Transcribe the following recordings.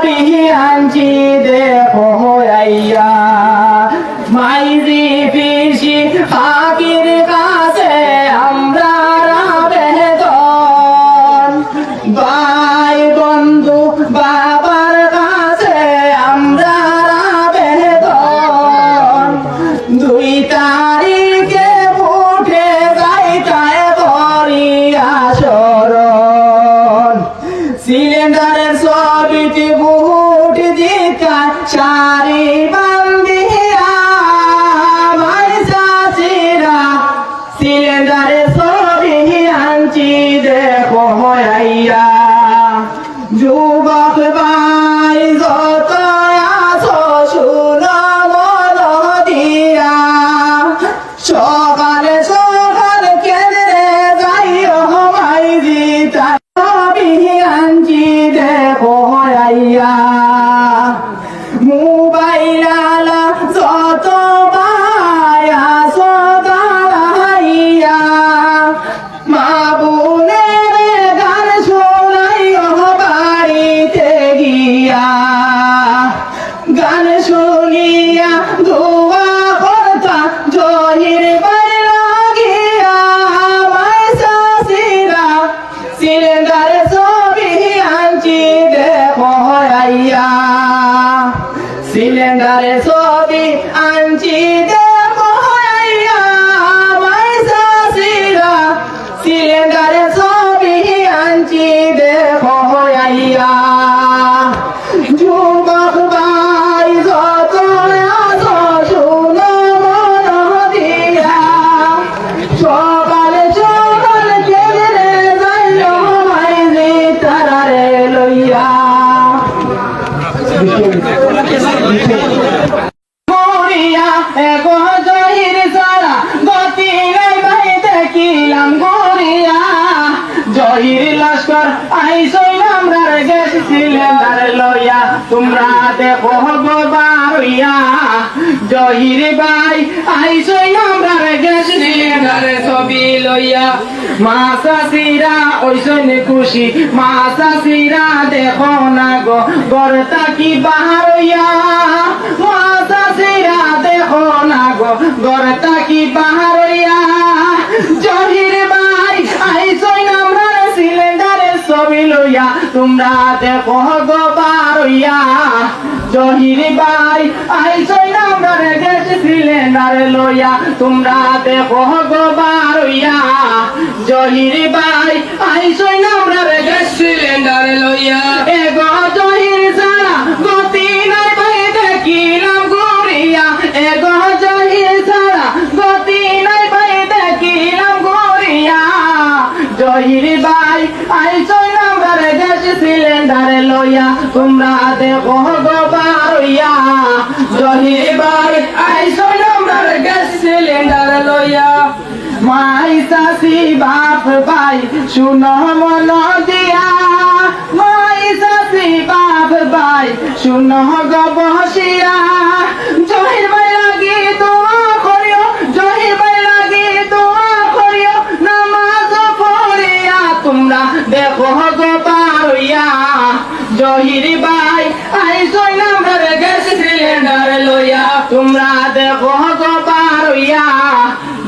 বিহিয়াঞ্চি দেখো আইয়া মাইজি দিকা সিলিন্ডারে ছবি আনছি লস্কর গ্যাস সিলিন্ডার লইয়া। তোমরা দেখো বারইয়া। ভাই গ্যাস সিলিন্ডার ছবি লইয়া। খুশি। মাসা সিরা দেখো না গো গরতা কি বাহার মাসা সিরা দেখো না গো গরতা কি বাহার তোমরা দেখো গো বারইয়া বাই আইসই আমরার গ্যাস সিলিন্ডার লইয়া। তোমরা দেখো গো জহিরি বাই আইসই আমরার গ্যাস সিলিন্ডার লইয়া। এগো জহির সারা গতি তোমরা দেখো গো বারইয়া জহির ভাই আইসই আমরার গ্যাস সিলিন্ডার লইয়া। মাই চাষি বাপ ভাই, শুনো মন দিয়া। মাই চাষি বাপ ভাই, শুনো গো বসিয়া। জহির ভাই আইসই নাম্বার গ্যাস সিলিন্ডার লইয়া তোমরা দেখো গোপার পারইয়া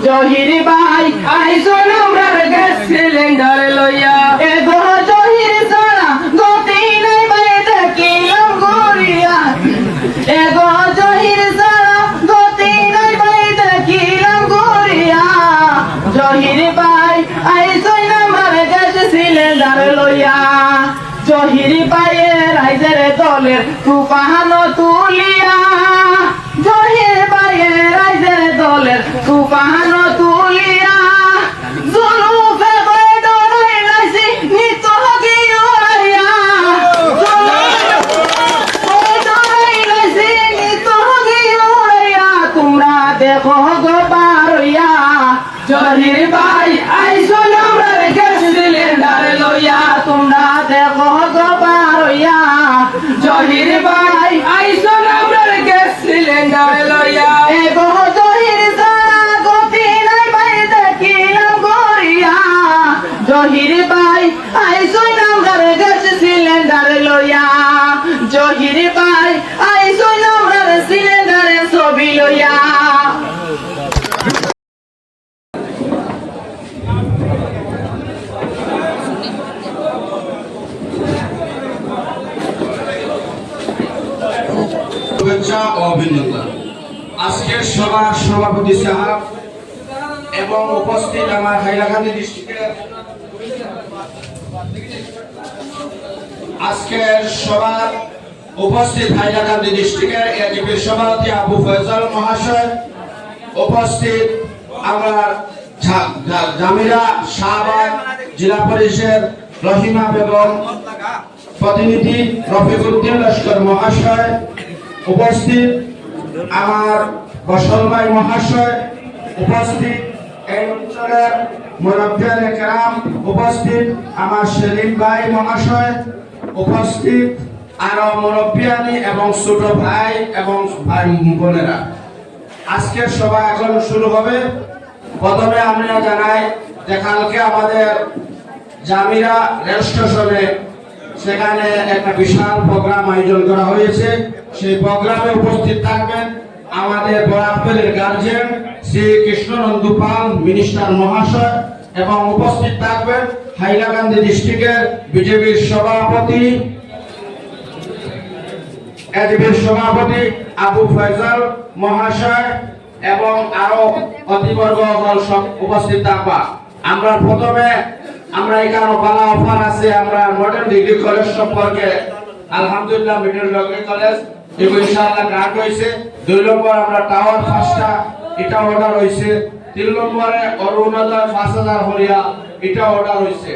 জহিরি ভাই আইসই নাম্বার গ্যাস সিলিন্ডার লইয়া। এ জহির ভাইয়ের রাইজের দলের তুফান তুলিয়া। জহির ভাইয়ের রাইজের দলের তুফান তুলিয়া। জহির আইসো আমরা গ্যাস সিলিন্ডার লইয়া, তোমরা জহির ভাই শুভেচ্ছা ও অভিনন্দন। আজকের সভার সভাপতি সাহেব এবং উপস্থিত আমার হাইলাকান্দি ডিস্ট্রিক্টের আজকের সভার উপস্থিত হাইলাকান্দি ডিস্ট্রিক্টের এজিপির সভাপতি আবু ফয়জল মহাশয়, উপস্থিত আমার জামিরা শাহবাগ জেলা পরিষদ রহিমা বেগম, প্রতিনিধি রফিকুদ্দিন লস্কর মহাশয় উপস্থিত আমার বসলভাই মহাশয়, উপস্থিত এই অঞ্চলের মুরব্বিয়ান কেরাম, উপস্থিত আমার সেলিম ভাই মহাশয়, উপস্থিত আরও মুরব্বিয়ানি এবং ছোট ভাই এবং ভাই বোনেরা। আজকের সভা এখন শুরু হবে। প্রথমে আমরা জানাই যে কালকে আমাদের জামিরা রেল স্টেশনে সেখানে একটা বিশাল প্রোগ্রাম আয়োজন করা হয়েছে। সেই প্রোগ্রামে উপস্থিত থাকবেন আমাদের বরাকবেলের গার্জেন শ্রী কৃষ্ণনন্দু পাল, মিনিস্টার মহাশয়, এবং উপস্থিত থাকবেন হাইলাকান্দি ডিস্ট্রিক্টের বিজেপির সভাপতি, এজিবির সভাপতি আবু ফয়সাল মহাশয়, এবং আরও অতিবর্গ উপস্থিত থাকবা। আমরা প্রথমে আমরা এখানে ভালো অফার আছে, আমরা মডেল ডিগ্রি কলেজ সম্পর্কে আলহামদুলিল্লাহ মিডল ডিগ্রি কলেজ এগুলো ইনশাআল্লাহ গ্রান্ট হয়েছে। দুই নম্বর আমরা টাওয়ার ফার্স্টটা এটা অর্ডার হয়েছে। তিন নম্বরে অরুণোদয় পাঁচ হাজার হরিয়া, এটা অর্ডার হয়েছে।